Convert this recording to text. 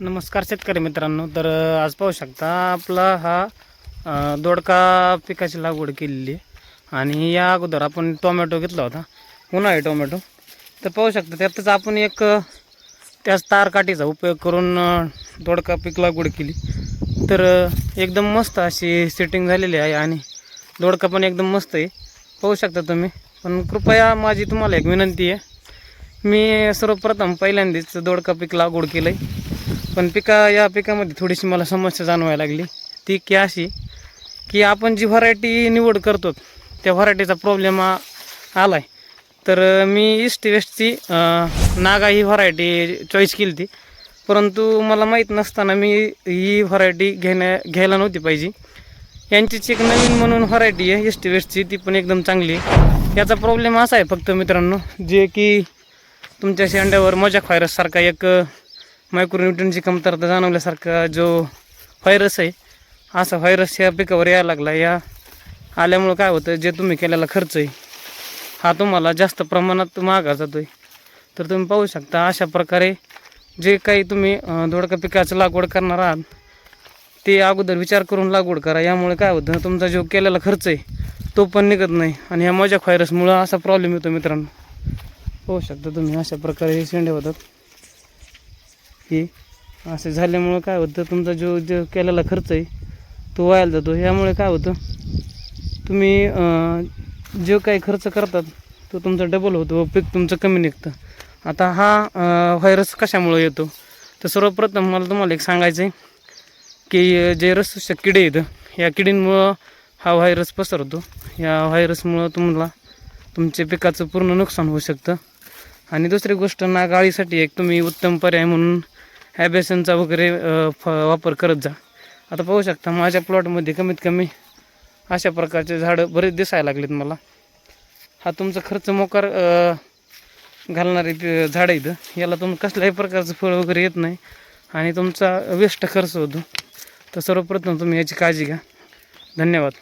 नमस्कार शेतकरी मित्रांनो. तर आज पाहू शकता आपला हा दोडका पिकाची लागवड केलेली आहे. आणि या अगोदर आपण टोमॅटो घेतला होता. उन्हाळी टोमॅटो. तर पाहू शकता त्यातच आपण एक त्याच तारकाठीचा उपयोग करून दोडका पीक लागवड केली. तर एकदम मस्त अशी सेटिंग झालेली आहे आणि दोडका पण एकदम मस्त आहे. पाहू शकता तुम्ही. पण कृपया माझी तुम्हाला एक विनंती आहे. मी सर्वप्रथम पहिल्यांदाच दोडका पीक लागवड केलं आहे पण पिका या पिकामध्ये थोडीशी मला समस्या जाणवायला लागली. ती की अशी की आपण जी व्हरायटी निवड करतो त्या व्हरायटीचा प्रॉब्लेम आला आहे तर मी ईस्ट वेस्टची नागा ही व्हरायटी चॉईस केली ती परंतु मला माहीत नसताना मी ही व्हरायटी घेण्या घ्यायला नव्हती पाहिजे. यांचीच एक नवीन म्हणून व्हरायटी आहे ईस्ट वेस्टची ती पण एकदम चांगली आहे. याचा प्रॉब्लेम असा आहे फक्त मित्रांनो जे की तुमच्या शेंड्यावर मजाक व्हायरससारखा एक मायक्रोन्यूटनची कमतरता जाणवल्यासारखा जो व्हायरस आहे असा व्हायरस या पिकावर यायला लागला. या आल्यामुळं काय होतं जे तुम्ही केलेला खर्च आहे हा तुम्हाला जास्त प्रमाणात महागा जातो आहे तर तुम्ही पाहू शकता अशा प्रकारे जे काही तुम्ही अं, दोडका पिकाचं लागवड करणार आहात ते अगोदर विचार करून लागवड करा. यामुळे काय होतं तुमचा जो केलेला खर्च आहे तो पण निघत नाही. आणि ह्या मजाक व्हायरसमुळं असा प्रॉब्लेम येतो मित्रांनो. पाहू शकता तुम्ही अशा प्रकारे हे शेंडे होतात. हे असे झाल्यामुळं काय होतं तुमचा जो जो केलेला खर्च आहे तो वायाला जातो. यामुळे काय होतं तुम्ही जो काही खर्च करतात तो तुमचा डबल होतो व पीक तुमचं कमी निघतं. आता हा व्हायरस कशामुळं येतो? तर सर्वप्रथम मला तुम्हाला एक सांगायचं आहे की जे रसच्या किडे आहेत या किडींमुळं हा व्हायरस पसरतो. या व्हायरसमुळं तुम्हाला तुमच्या पिकाचं पूर्ण नुकसान होऊ शकतं. आणि दुसरी गोष्ट नागाळीसाठी एक तुम्ही उत्तम पर्याय म्हणून हॅबेसनचा वगैरे फ वापर करत जा. आता पाहू शकता माझ्या प्लॉटमध्ये कमीत कमी अशा प्रकारचे झाडं बरेच दिसायला लागलेत मला. हा तुमचा खर्च मोकार घालणारी झाडं इथं याला तुम कसल्याही प्रकारचं फळ वगैरे येत नाही आणि तुमचा वेस्ट खर्च होतो. तर सर्वप्रथम तुम्ही याची काळजी घ्या. धन्यवाद.